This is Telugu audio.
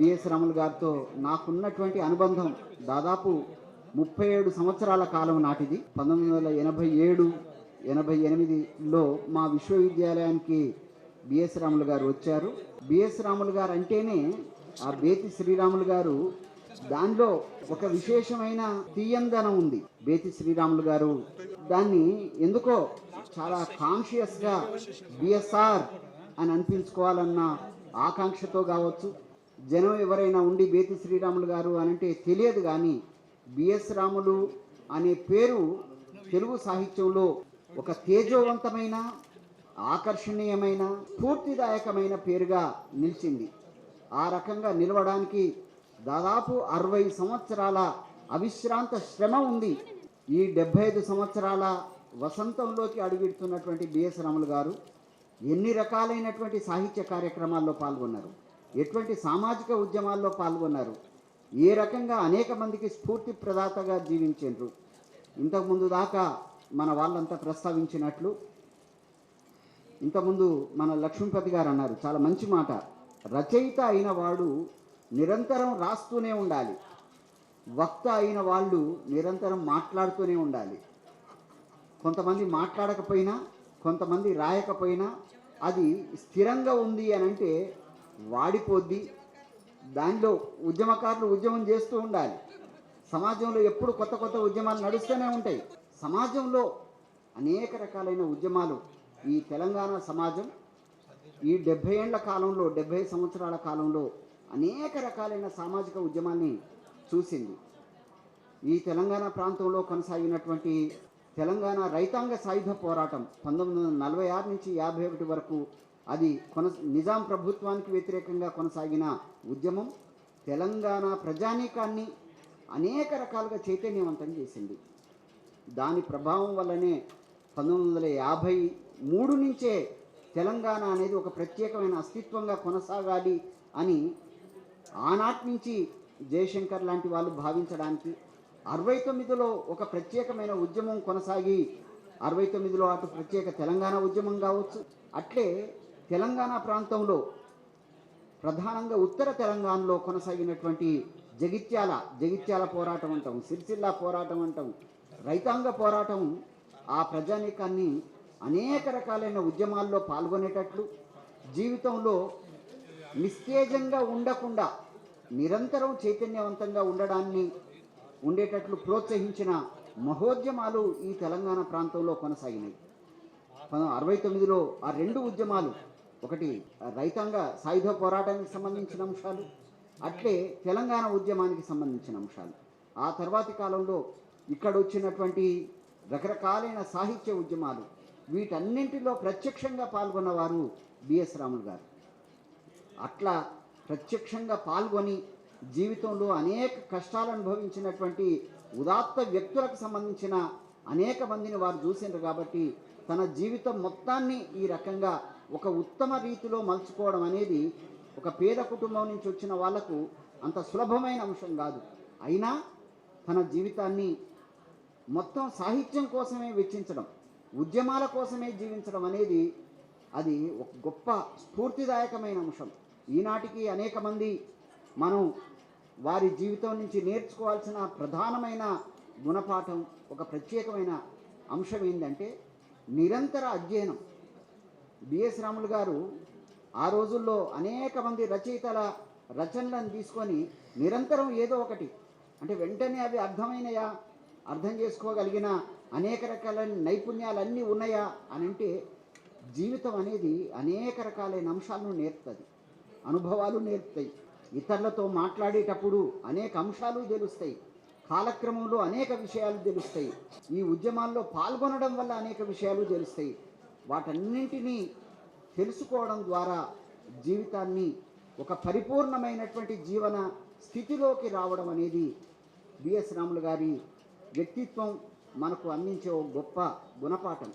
బిఎస్ రాములు గారితో నాకున్నటువంటి అనుబంధం దాదాపు ముప్పై ఏడు సంవత్సరాల కాలం నాటిది. పంతొమ్మిది వందల ఎనభై ఏడు ఎనభై ఎనిమిదిలో మా విశ్వవిద్యాలయానికి బిఎస్ రాములు గారు వచ్చారు. బిఎస్ రాములు గారు అంటేనే ఆ బేతి శ్రీరాములు గారు దానిలో ఒక విశేషమైన తీయందనం ఉంది. బేతి శ్రీరాములు గారు దాన్ని ఎందుకో చాలా కాన్షియస్గా బిఎస్ఆర్ అని అనిపించుకోవాలన్న ఆకాంక్షతో కావచ్చు జనం ఎవరైనా ఉండి బేతి శ్రీరాములు గారు అని అంటే తెలియదు కానీ బిఎస్ రాములు అనే పేరు తెలుగు సాహిత్యంలో ఒక తేజోవంతమైన ఆకర్షణీయమైన స్ఫూర్తిదాయకమైన పేరుగా నిలిచింది. ఆ రకంగా నిలవడానికి దాదాపు అరవై సంవత్సరాల అవిశ్రాంత శ్రమ ఉంది. ఈ డెబ్బై ఐదు సంవత్సరాల వసంతంలోకి అడుగుతున్నటువంటి బిఎస్ రాములు గారు ఎన్ని రకాలైనటువంటి సాహిత్య కార్యక్రమాల్లో పాల్గొన్నారు? ఎటువంటి సామాజిక ఉద్యమాల్లో పాల్గొన్నారు? ఏ రకంగా అనేక మందికి స్ఫూర్తి ప్రదాతగా జీవించారు ఇంతకుముందు దాకా మన వాళ్ళంతా ప్రస్తావించినట్లు ఇంతకుముందు మన లక్ష్మీపతి గారు అన్నారు చాలా మంచి మాట. రచయిత అయిన వాడు నిరంతరం రాస్తూనే ఉండాలి. వక్త అయిన వాళ్ళు నిరంతరం మాట్లాడుతూనే ఉండాలి. కొంతమంది మాట్లాడకపోయినా కొంతమంది రాయకపోయినా అది స్థిరంగా ఉంది అని అంటే వాడిపోద్ది. దానిలో ఉద్యమకారులు ఉద్యమం చేస్తూ ఉండాలి. సమాజంలో ఎప్పుడు కొత్త కొత్త ఉద్యమాలు నడుస్తూనే ఉంటాయి. సమాజంలో అనేక రకాలైన ఉద్యమాలు ఈ తెలంగాణ సమాజం ఈ డెబ్భై ఏళ్ళ కాలంలో డెబ్భై సంవత్సరాల కాలంలో అనేక రకాలైన సామాజిక ఉద్యమాన్ని చూసింది. ఈ తెలంగాణ ప్రాంతంలో కొనసాగినటువంటి తెలంగాణ రైతాంగ సాయుధ పోరాటం పంతొమ్మిది వందల నలభై ఆరు నుంచి యాభై ఒకటి వరకు అది కొన నిజాం ప్రభుత్వానికి వ్యతిరేకంగా కొనసాగిన ఉద్యమం తెలంగాణ ప్రజానీకాన్ని అనేక రకాలుగా చైతన్యవంతం చేసింది. దాని ప్రభావం వల్లనే పంతొమ్మిది వందల యాభై మూడు నుంచే తెలంగాణ అనేది ఒక ప్రత్యేకమైన అస్తిత్వంగా కొనసాగాలి అని ఆనాటి నుంచి జయశంకర్ లాంటి వాళ్ళు భావించడానికి అరవై తొమ్మిదిలో ఒక ప్రత్యేకమైన ఉద్యమం కొనసాగి అరవై తొమ్మిదిలో అటు ప్రత్యేక తెలంగాణ ఉద్యమం కావచ్చు అట్లే తెలంగాణ ప్రాంతంలో ప్రధానంగా ఉత్తర తెలంగాణలో కొనసాగినటువంటి జగిత్యాల జగిత్యాల పోరాటం అంటాం సిరిసిల్ల పోరాటం అంటాం రైతాంగ పోరాటం ఆ ప్రజానీకాన్ని అనేక రకాలైన ఉద్యమాల్లో పాల్గొనేటట్లు జీవితంలో నిస్తేజంగా ఉండకుండా నిరంతరం చైతన్యవంతంగా ఉండడాన్ని ఉండేటట్లు ప్రోత్సహించిన మహోద్యమాలు ఈ తెలంగాణ ప్రాంతంలో కొనసాగినాయి. అరవై తొమ్మిదిలో ఆ రెండు ఉద్యమాలు ఒకటి రైతాంగ సాయుధ పోరాటానికి సంబంధించిన అంశాలు అట్లే తెలంగాణ ఉద్యమానికి సంబంధించిన అంశాలు. ఆ తర్వాతి కాలంలో ఇక్కడ వచ్చినటువంటి రకరకాలైన సాహిత్య ఉద్యమాలు వీటన్నింటిలో ప్రత్యక్షంగా పాల్గొన్నవారు బిఎస్ రాములు గారు. అట్లా ప్రత్యక్షంగా పాల్గొని జీవితంలో అనేక కష్టాలు అనుభవించినటువంటి ఉదాత్త వ్యక్తులకు సంబంధించిన అనేక మందిని వారు చూసిండ్రు కాబట్టి తన జీవితం మొత్తాన్ని ఈ రకంగా ఒక ఉత్తమ రీతిలో మలుచుకోవడం అనేది ఒక పేద కుటుంబం నుంచి వచ్చిన వాళ్ళకు అంత సులభమైన అంశం కాదు. అయినా తన జీవితాన్ని మొత్తం సాహిత్యం కోసమే వెచ్చించడం ఉద్యమాల కోసమే జీవించడం అనేది అది ఒక గొప్ప స్ఫూర్తిదాయకమైన అంశం. ఈనాటికి అనేక మంది మనం వారి జీవితం నుంచి నేర్చుకోవాల్సిన ప్రధానమైన గుణపాఠం ఒక ప్రత్యేకమైన అంశం ఏంటంటే నిరంతర అధ్యయనం. బిఎస్ రాములు గారు ఆ రోజుల్లో అనేక మంది రచయితల రచనలను తీసుకొని నిరంతరం ఏదో ఒకటి అంటే వెంటనే అవి అర్థమైనయా అర్థం చేసుకోగలిగిన అనేక రకాల నైపుణ్యాలన్నీ ఉన్నాయా అని అంటే జీవితం అనేది అనేక రకాలైన అంశాలను నేర్పుతుంది అనుభవాలు నేర్పుతాయి. ఇతరులతో మాట్లాడేటప్పుడు అనేక అంశాలు తెలుస్తాయి కాలక్రమంలో అనేక విషయాలు తెలుస్తాయి. ఈ ఉద్యమాల్లో పాల్గొనడం వల్ల అనేక విషయాలు తెలుస్తాయి. వాటన్నింటినీ తెలుసుకోవడం ద్వారా జీవితాన్ని ఒక పరిపూర్ణమైనటువంటి జీవన స్థితిలోకి రావడం అనేది బిఎస్ రాములు గారి వ్యక్తిత్వం మనకు అందించే ఒక గొప్ప గుణపాఠం.